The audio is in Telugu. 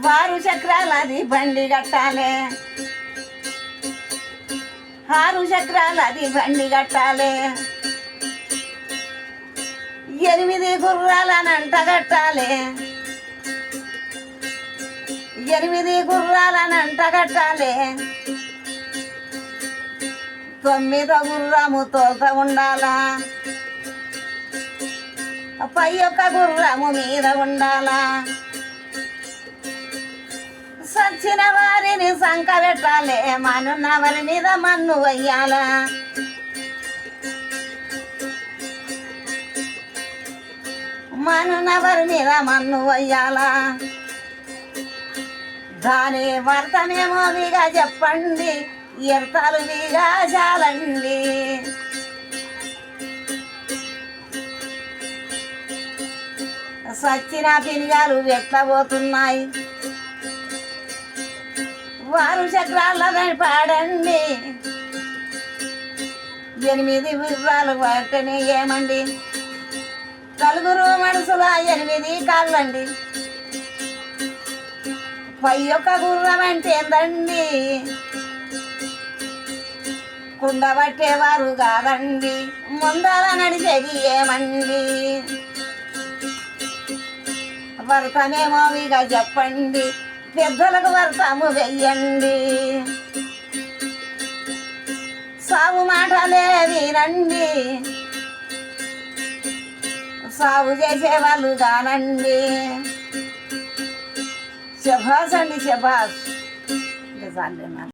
వారు చక్రాలది బండి కట్టాలే. ఆరు చక్రాలది బండి కట్టాలే. ఎనిమిది గుర్రాలనంట అంట కట్టాలే. ఎనిమిది గుర్రాలనంట అంట కట్టాలే. తొమ్మిదో గుర్రము తోత ఉండాలా? పై యొక్క గుర్రము మీద ఉండాలా? సచ్చిన వారిని సంక పెట్టాలి. మనున్న వారి మీద మన్ను వయ్యాల. మనున్న వారి మీద మన్ను వయ్యాల. దాని వర్తమేమో మీగా చెప్పండి. ఎర్తలు మీగా చాలండి సచ్చిన పినిగాలు ఎట్లబోతున్నాయి వారు చక్రాల పాడండి. ఎనిమిది విర్రాలు వాటిని ఏమండి? నలుగురు మనుషుల ఎనిమిది కాళ్ళండి. పై యొక్క గుర్రం అంటే ఏందండి? కుండ పట్టేవారు కాదండి. ముందర నడిచేది ఏమండి? వర్తమేమో ఇక చెప్పండి. పెద్దలకు వర్తము వెయ్యండి. సాగు మాటలే వినండి. సాగు చేసేవాళ్ళు కానండి శభాస్ అండి శభాస్ నిజాలేనా